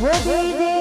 we'll be there.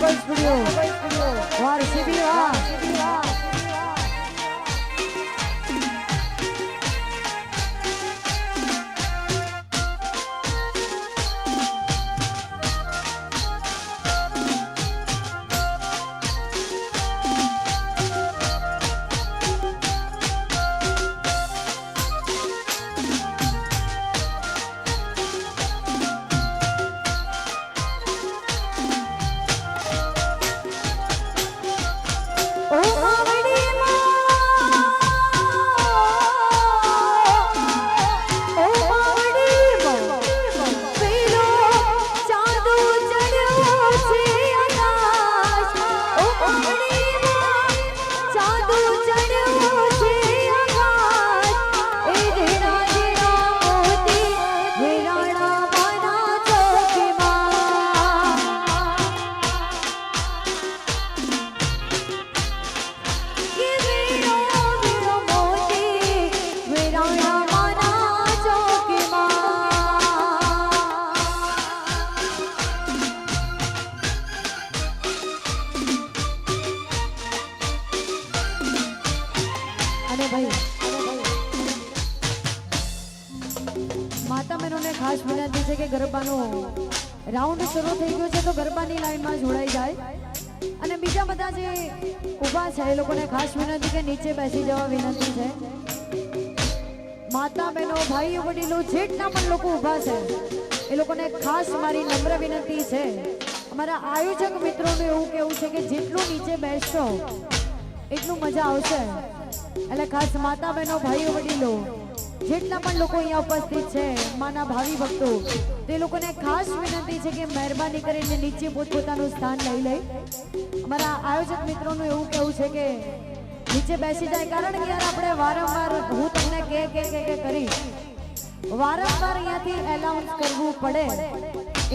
Mobile studio O RCB માતા બહેનોને ખાસ વિનંતી છે કે ગરબાનો રાઉન્ડ શરૂ થઈ ગયો છે તો ગરબાની લાઈનમાં જોડાઈ જાય. અને બીજા બધા જે ઊભા છે, એ લોકોને ખાસ વિનંતી કે નીચે બેસી જવા વિનંતી છે. માતા બહેનો ભાઈઓ, વડીલો, જેટલા પણ લોકો ઊભા છે, એ લોકોને ખાસ મારી નમ્ર વિનંતી છે. અમારા આયોજક મિત્રોનું એવું કેવું છે કે જેટલું નીચે બેસશો, એટલું મજા આવશે. એટલે ખાસ માતા બહેનો ભાઈઓ, વડીલો જેટલા પણ લોકો અહીંયા ઉપસ્થિત છે, માના ભાવિ ભક્તો, તે લોકોને ખાસ વિનંતી છે કે મહેરબાની કરીને નીચે પોતપોતાનું સ્થાન લઈ લે અમારા આયોજક મિત્રોનું એવું કહેવું છે કે નીચે બેસી જાય, કારણ કે યાર આપણે વારંવાર હું તમને કે કે કે કરી. વારંવાર અહીંયાથી એલાઉન્સ કરવું પડે.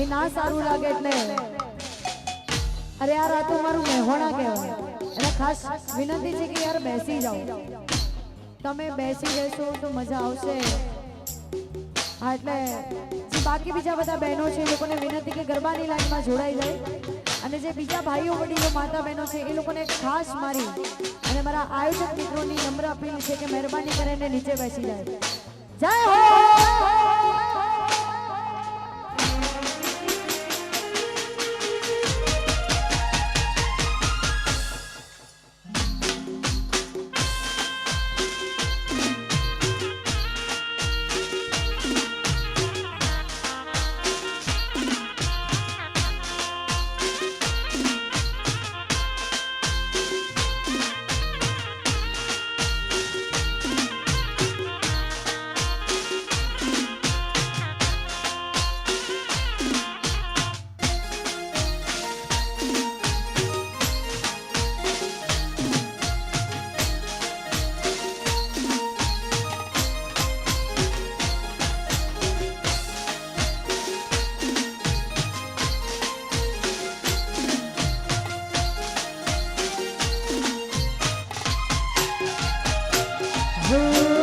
એ ના સારું લાગે એટલે. અરે યાર આ તો મારું મહેવાણા કહેવાય. એટલે ખાસ વિનંતી છે કે યાર બેસી જાઓ. તમે બેસી રહેશો તો મજા આવશે. હા, એટલે જે બાકી બીજા બધા બહેનો છે, એ લોકોને વિનંતી કે ગરબાની લાઈનમાં જોડાઈ જાય. અને જે બીજા ભાઈઓ વડીલો, માતા બહેનો છે, એ લોકોને ખાસ મારી અને મારા આયોજક મિત્રોની નમ્ર અપીલ છે કે મહેરબાની કરીને નીચે બેસી જાય. જય હો! Dream.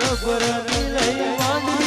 ગબરની લઈ માંડ